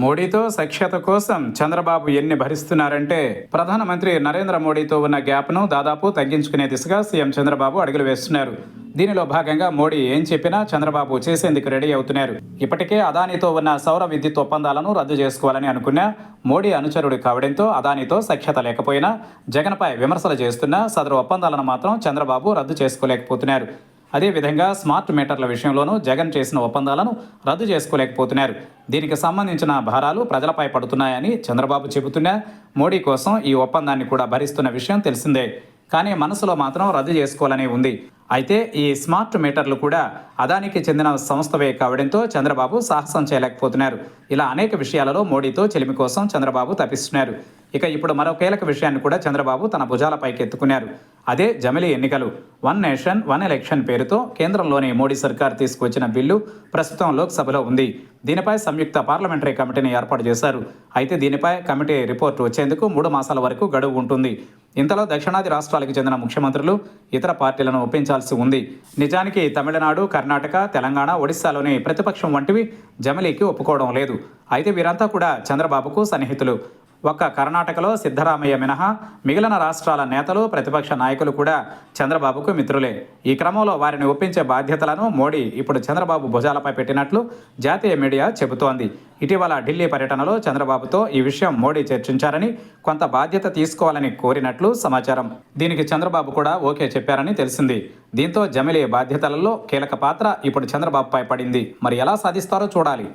మోడీతో సఖ్యత కోసం చంద్రబాబు ఎన్ని భరిస్తున్నారంటే ప్రధానమంత్రి నరేంద్ర మోడీతో ఉన్న గ్యాప్ను దాదాపు తగ్గించుకునే దిశగా సీఎం చంద్రబాబు అడుగులు వేస్తున్నారు. దీనిలో భాగంగా మోడీ ఏం చెప్పినా చంద్రబాబు చేసేందుకు రెడీ అవుతున్నారు. ఇప్పటికే అదానితో ఉన్న సౌర విద్యుత్ ఒప్పందాలను రద్దు చేసుకోవాలని అనుకున్న మోడీ అనుచరుడు కావడంతో అదానితో సఖ్యత లేకపోయినా జగన్పై విమర్శలు చేస్తున్న సదరు ఒప్పందాలను మాత్రం చంద్రబాబు రద్దు చేసుకోలేకపోతున్నారు. అదేవిధంగా స్మార్ట్ మీటర్ల విషయంలోనూ జగన్ చేసిన ఒప్పందాలను రద్దు చేసుకోలేకపోతున్నారు. దీనికి సంబంధించిన భారాలు ప్రజలపై పడుతున్నాయని చంద్రబాబు చెబుతున్నా మోడీ కోసం ఈ ఒప్పందాన్ని కూడా భరిస్తున్న విషయం తెలిసిందే. కానీ మనసులో మాత్రం రద్దు చేసుకోవాలని ఉంది. అయితే ఈ స్మార్ట్ మీటర్లు కూడా అదానికి చెందిన సంస్థవే కావడంతో చంద్రబాబు సాహసం చేయలేకపోతున్నారు. ఇలా అనేక విషయాలలో మోడీతో చెలిమి కోసం చంద్రబాబు తప్పిస్తున్నారు ఇక ఇప్పుడు మరో కీలక విషయాన్ని కూడా చంద్రబాబు తన భుజాలపైకి ఎత్తుకున్నారు. అదే జమిలీ ఎన్నికలు. వన్ నేషన్ వన్ ఎలక్షన్ పేరుతో కేంద్రంలోని మోడీ సర్కార్ తీసుకువచ్చిన బిల్లు ప్రస్తుతం లోక్సభలో ఉంది. దీనిపై సంయుక్త పార్లమెంటరీ కమిటీని ఏర్పాటు చేశారు. అయితే దీనిపై కమిటీ రిపోర్టు వచ్చేందుకు మూడు మాసాల వరకు గడువు ఉంటుంది. ఇంతలో దక్షిణాది రాష్ట్రాలకు చెందిన ముఖ్యమంత్రులు ఇతర పార్టీలను ఒప్పించాల్సి ఉంది. నిజానికి తమిళనాడు కర్ణాటక తెలంగాణ ఒడిశాలోని ప్రతిపక్షం వంటివి జమిలీకి ఒప్పుకోవడం లేదు. అయితే వీరంతా కూడా చంద్రబాబుకు సన్నిహితులు. ఒక్క కర్ణాటకలో సిద్ధరామయ్య మినహా మిగిలిన రాష్ట్రాల నేతలు ప్రతిపక్ష నాయకులు కూడా చంద్రబాబుకు మిత్రులే. ఈ క్రమంలో వారిని ఒప్పించే బాధ్యతలను మోడీ ఇప్పుడు చంద్రబాబు భుజాలపై పెట్టినట్లు జాతీయ మీడియా చెబుతోంది. ఇటీవల ఢిల్లీ పర్యటనలో చంద్రబాబుతో ఈ విషయం మోడీ చర్చించారని కొంత బాధ్యత తీసుకోవాలని కోరినట్లు సమాచారం. దీనికి చంద్రబాబు కూడా ఓకే చెప్పారని తెలిసింది. దీంతో జమిలీ బాధ్యతలలో కీలక పాత్ర ఇప్పుడు చంద్రబాబుపై పడింది. మరి ఎలా సాధిస్తారో చూడాలి.